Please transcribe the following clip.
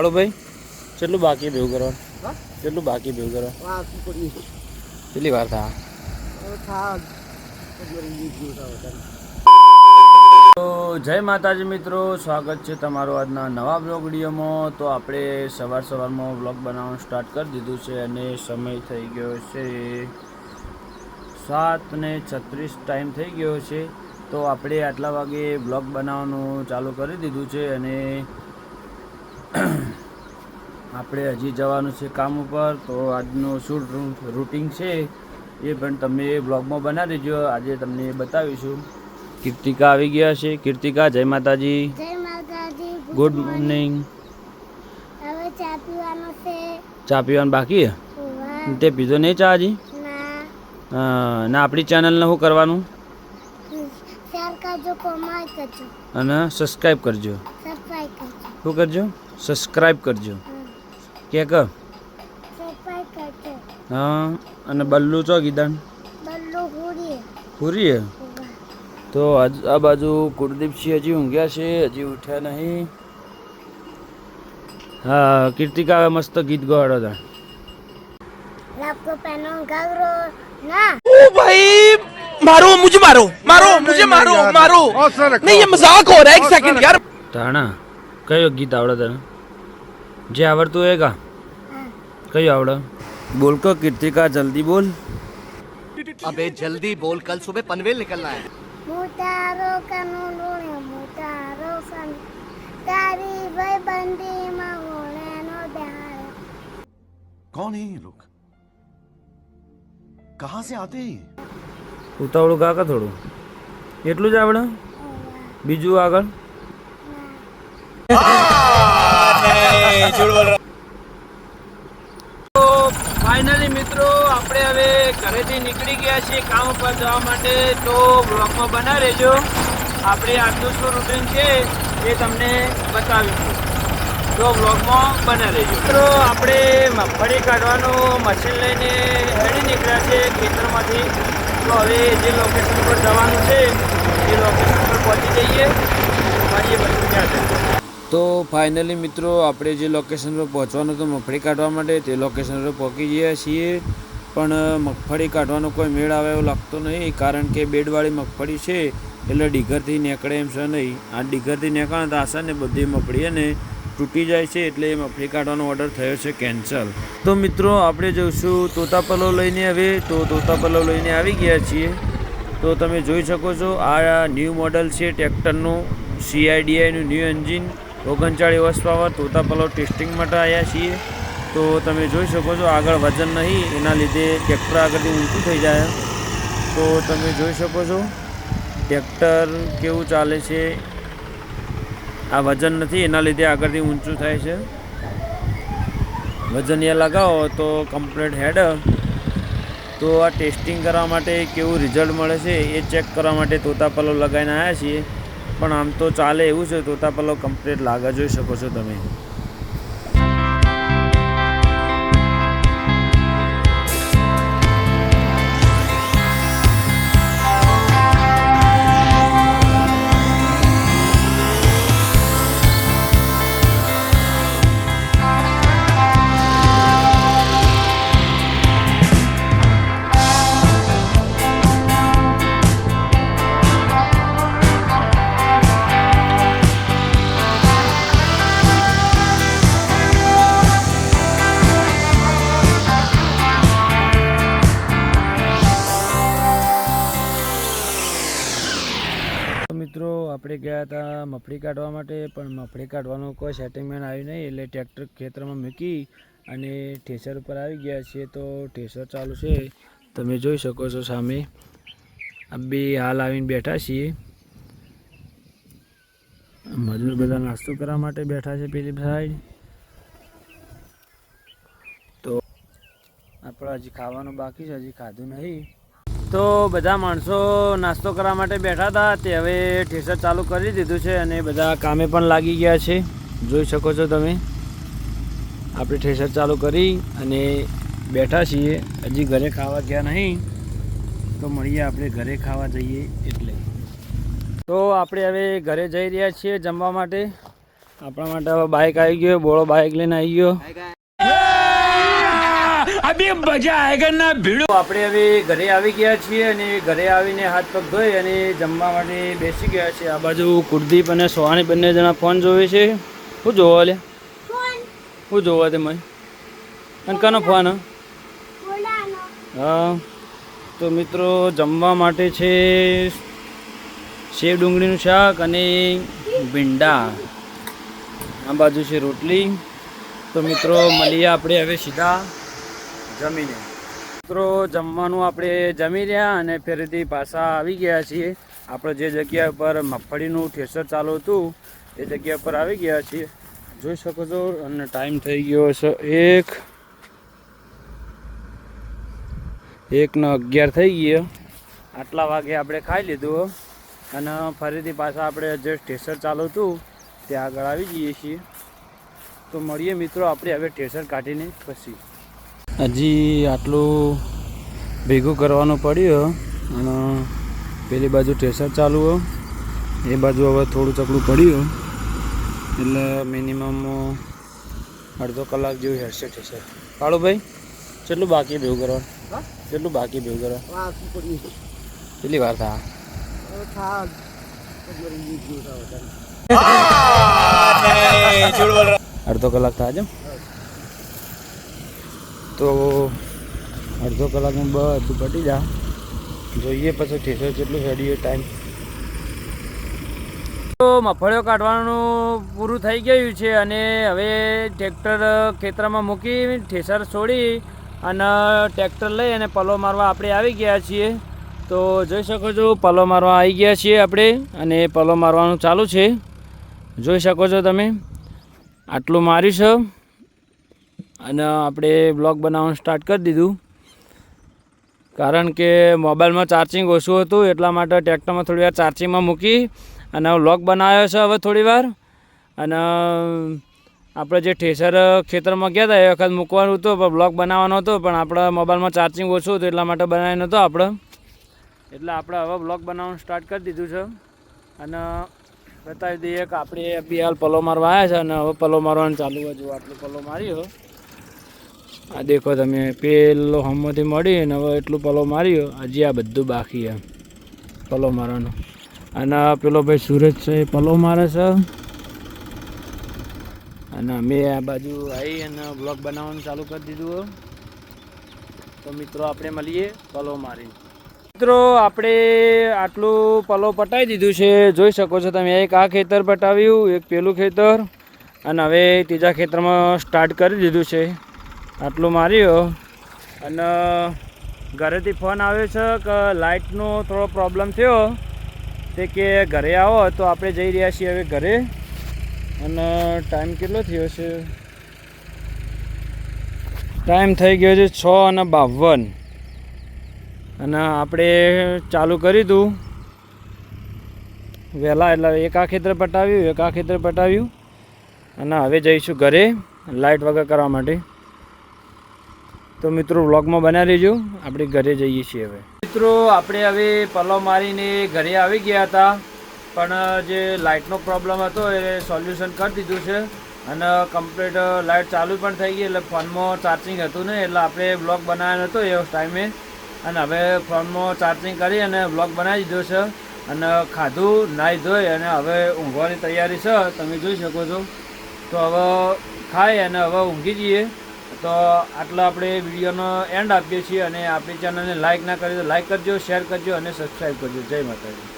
કાળુભાઈ કેટલું બાકી ભેગું કરવા? હા? કેટલું બાકી ભેગું કરવા? આ કેટલી વાર થા. તો જય માતાજી મિત્રો સ્વાગત છે તમારું આજના નવા બ્લોગ વિડીયોમાં. તો આપણે સવાર સવારમાં બ્લોગ બનાવવાનું સ્ટાર્ટ કરી દીધું છે અને સમય થઈ ગયો છે સાત ને છત્રીસ ટાઈમ થઈ ગયો છે. તો આપણે આટલા વાગે બ્લોગ બનાવવાનું ચાલુ કરી દીધું છે અને આપણે હજી જવાનું છે કામ ઉપર તો આજનું શું રૂટિન છે એ પણ તમે બ્લોગમાં બનાવી દેજો. આજે તમને બતાવીશું. કીર્તિકા આવી ગયા છે. કીર્તિકા જય માતાજી. ગુડ મોર્નિંગ ચા પીવાનો બાકી તે પીધો નહીં ચા હજી? ના. આપણી ચેનલને શું કરવાનું? અને સબસ્ક્રાઈબ કરજો. શું કરજો? સબસ્ક્રાઈબ કરજો. હા, કે કર સબસ્ક્રાઈબ કરજો હા અને બલ્લુ ચો ગીદાન બલ્લુ હુરીએ પૂરી હે વાહ. તો આજ- આ બાજુ કુલદીપસિંહ હજી ઊંઘ્યા છે હજી ઉઠ્યા નહીં હા કીર્તિકા હવે મસ્ત ગીત ગવાડો હતા आपको पहनो घाघरो ना ओ भाई मारो मुझे मारो मारो मुझे मारो मारो नहीं ये मजाक हो रहा है एक सेकंड यार તાણા કયો ગીત આવડે તને જે આવડતું હોય કા हाँ, કયું આવડે બોલ કો કીર્તિકા જલ્દી બોલ अबे जल्दी बोल कल सुबह पनवेल निकलना है મોટારો કાનૂનો ને મોટારો સન તારી ભાઈ બંદી માં ઓળેનો દહાડો कौन है ये लोग कहां से आते हैं ये? ઉતાવળું કાકા થોડું એટલું જ આવડે બીજું આગળ ફાઇનલી મિત્રો, આપણે હવે ઘરેથી નીકળી ગયા છીએ કામ ઉપર જવા માટે. તો બ્લોગમાં બના રહેજો આપણે આજનું શું રૂટીન છે એ તમને બતાવીશું. તો બ્લોગમાં બના રહેજો મિત્રો, આપણે મગફળી કાઢવાનું મશીન લઈને હેડી નીકળ્યા છે ખેતરમાંથી. તો હવે જે લોકેશન પર જવાનું છે, એ લોકેશન પર પહોંચી જઈએ મળીએ પછી ત્યાં જઈએ તો ફાઇનલી મિત્રો, આપણે જે લોકેશન પર પહોંચવાનું હતું, મગફળી કાઢવા માટે, તે લોકેશન પર પહોંચી ગયા છીએ. પણ મગફળી કાઢવાનો કોઈ મેળ આવે એવો લાગતો નહીં, કારણ કે બેડવાળી મગફળી છે, એટલે ડીઘરથી નીકળે એમ છે નહીં. આ ડીઘરથી નીકળે તો આસાને બધી મગફળી અને તૂટી જાય છે, એટલે એ મગફળી કાઢવાનો ઓર્ડર થયો છે કેન્સલ તો મિત્રો, આપણે જઈશું તોતા પલવ લઈને હવે. તો તોતા પલવ લઈને આવી ગયા છીએ. તો તમે જોઈ શકો છો, આ ન્યૂ મોડલ છે, ટ્રેક્ટરનું સીઆઈડીઆઈનું ન્યૂ એન્જિન ઓગણચાળીસ વર્ષ પાવર તોતા પલો ટેસ્ટિંગ માટે આવ્યા છીએ. તો તમે જોઈ શકો છો, આગળ વજન નહીં, એના લીધે ટ્રેક્ટર આગળથી ઊંચું થઈ જાય. તો તમે જોઈ શકો છો, ટ્રેક્ટર કેવું ચાલે છે. આ વજન નથી, એના લીધે આગળથી ઊંચું થાય છે. વજન એ લગાવો તો કમ્પ્લીટ હેડ તો આ ટેસ્ટિંગ કરવા માટે કેવું રિઝલ્ટ મળે છે, એ ચેક કરવા માટે તોતા પલો લગાવીને આવ્યા છીએ. પણ આમ તો ચાલે એવું છે તોતા પલો કમ્પ્લીટ લાગે જોઈ શકો છો તમે. ગયા હતા મફળી કાઢવા માટે, પણ મફળી કાઢવાનું કોઈ સેટિંગમેન્ટ આવ્યું નહીં, એટલે ટ્રેક્ટર ખેતરમાં મૂકી અને ઠેસર ઉપર આવી ગયા છીએ તો ઠેસર ચાલુ છે. તમે જોઈ શકો છો સામે, આ બે હાલ આવીને બેઠા છીએ. મજૂર બધા નાસ્તો કરવા માટે બેઠા છે પેલી સાઈડ તો આપણે હજી ખાવાનું બાકી છે, હજી ખાધું નહીં. તો બધા માણસો નાસ્તો કરવા માટે બેઠા હતા, તે હવે ઠેસર ચાલુ કરી દીધું છે અને બધા કામે પણ લાગી ગયા છે. જોઈ શકો છો તમે. આપણે ઠેસર ચાલુ કરી અને બેઠા છીએ. હજી ઘરે ખાવા ગયા નહીં, તો મળીએ આપણે ઘરે ખાવા જઈએ એટલે. તો આપણે હવે ઘરે જઈ રહ્યા છીએ જમવા માટે. આપણા માટે હવે બાઇક આવી ગયો, બોળો બાઇક લઈને આવી ગયો. અભી મજા આયેગા ના ભીડો. આપણે હવે ઘરે આવી ગયા છીએ અને ઘરે આવીને હાથ પગ ધોઈ અને જમવા માટે બેસી ગયા છે આ બાજુ કુલદીપ અને સોહાણી બંને જણા ફોન જોવે છે. શું જોવા લે? શું જોવા તે મને અને કનો ફોન હા? તો મિત્રો જમવા માટે છે સેવ ડુંગળીનું શાક અને ભીંડા. આ બાજુ છે રોટલી. તો મિત્રો મળીએ આપણે હવે સીધા. જમીને. મિત્રો, જમવાનું આપણે જમી રહ્યા અને ફરીથી પાછા આવી ગયા છીએ. આપણે જે જગ્યા પર મગફળીનું ઠેસર ચાલુ હતું, એ જગ્યા પર આવી ગયા છીએ. જોઈ શકો છો, અને ટાઈમ થઈ ગયો છે એક. એકનો અગિયાર થઈ ગયો. આટલા વાગે આપણે ખાઈ લીધું અને ફરીથી પાછા આપણે જે ઠેસર ચાલુ હતું, ત્યાં આગળ આવી જઈએ છીએ. તો મળીએ મિત્રો, આપણે હવે ઠેસર કાઢીને પછી. હજી આટલું ભેગું કરવાનું પડ્યું અને પેલી બાજુ ઠેસર ચાલુ હો એ બાજુ હવે થોડું ચકડું પડ્યું. એટલે મિનિમમ અડધો કલાક જેવું હેડશે ઠેસર કાળુભાઈ કેટલું બાકી ભેગું કરવાનું? કેટલું બાકી ભેગું કરવા આ કેટલી વાર થા? અડધો કલાક થાય છે તો અડધો કલાકમાં બધું પટી જા જોઈએ પછી ઠેસર કેટલું હેડીએ ટાઈમ તો મફળીઓ કાઢવાનું પૂરું થઈ ગયું છે અને હવે ટ્રેક્ટર ખેતરમાં મૂકી ઠેસર છોડી અને ટ્રેક્ટર લઈ અને પલો મારવા આપણે આવી ગયા છીએ. તો જોઈ શકો છો, પલો મારવા આવી ગયા છીએ આપણે અને પલો મારવાનું ચાલુ છે. જોઈ શકો છો તમે, આટલું માર્યું છે. અને આપણે બ્લોગ બનાવવાનું સ્ટાર્ટ કરી દીધું. કારણ કે મોબાઈલમાં ચાર્જિંગ ઓછું હતું, એટલા માટે ટ્રેક્ટરમાં થોડી વાર ચાર્જિંગમાં મૂકી અને વ્લોગ બનાવ્યો છે હવે થોડી વાર. અને આપણે જે ઠેસર ખેતરમાં ગયા હતા, એ વખત મૂકવાનું હતું, પણ બ્લોગ બનાવવાનો હતો, પણ આપણા મોબાઈલમાં ચાર્જિંગ ઓછું હતું, એટલા માટે બનાવી નહોતો આપણે. એટલે આપણે હવે બ્લોગ બનાવવાનું સ્ટાર્ટ કરી દીધું છે. અને બતાવી દઈએ કે આપણે બી હાલ પલો મારવા આવ્યા છે અને હવે પલો મારવાનું ચાલુ હોય જો આટલું પલો માર્યો. આ દેખો તમે, પેલો હમોથી મળી અને હવે એટલું પલો માર્યો, હજી આ બધું બાકી છે, પલો મારવાનો. અને પેલો ભાઈ સુરજ છે, એ પલો મારે છે. અને અમે આ બાજુ આવી અને બ્લોગ બનાવવાનું ચાલુ કરી દીધું તો મિત્રો, આપણે મળીએ પલો મારીને. મિત્રો, આપણે આટલું પલો પટાવી દીધું છે, જોઈ શકો છો તમે, એક આ ખેતર પટાવ્યું, એક પેલું ખેતર. અને હવે ત્રીજા ખેતરમાં સ્ટાર્ટ કરી દીધું છે. આટલું માર્યો. અને ઘરેથી ફોન આવ્યો છે કે લાઇટનો થોડો પ્રોબ્લેમ થયો તે કે ઘરે આવો તો આપણે જઈ રહ્યા છીએ હવે ઘરે. અને ટાઈમ કેટલો થયો છે? ટાઈમ થઈ ગયો છે છ અને બાવન. અને આપણે ચાલુ કરી દઉં. વહેલા એટલે એક ખેતર પટાવ્યું, એક આ ખેતર પટાવ્યું. અને હવે જઈશું ઘરે લાઇટ વગર કરવા માટે. તો મિત્રો વ્લોગમાં બનાવી રહેજો. આપણે ઘરે જઈએ છીએ હવે. મિત્રો, આપણે હવે પલવ મારીને ઘરે આવી ગયા હતા. પણ જે લાઇટનો પ્રોબ્લેમ હતો, એ સોલ્યુશન કરી દીધું છે. અને કમ્પ્લીટ લાઇટ ચાલુ પણ થઈ ગઈ, એટલે ફોનમાં ચાર્જિંગ હતું ને એટલે આપણે બ્લોગ બનાવ્યો નહોતો એ ટાઈમે. અને હવે ફોનમાં ચાર્જિંગ કરી અને બ્લોગ બનાવી દીધો છે. અને ખાધું નાહી ધોઈ અને હવે ઊંઘવાની તૈયારી છે. તમે જોઈ શકો છો. તો હવે ખાઈ અને હવે ઊંઘી જઈએ. તો આટલા આપણે વિડીયોનો એન્ડ આપીએ છીએ અને આપણી ચેનલને લાઇક ના કરી તો લાઇક કરજો શેર કરજો અને સબસ્ક્રાઈબ કરજો. જય માતાજી.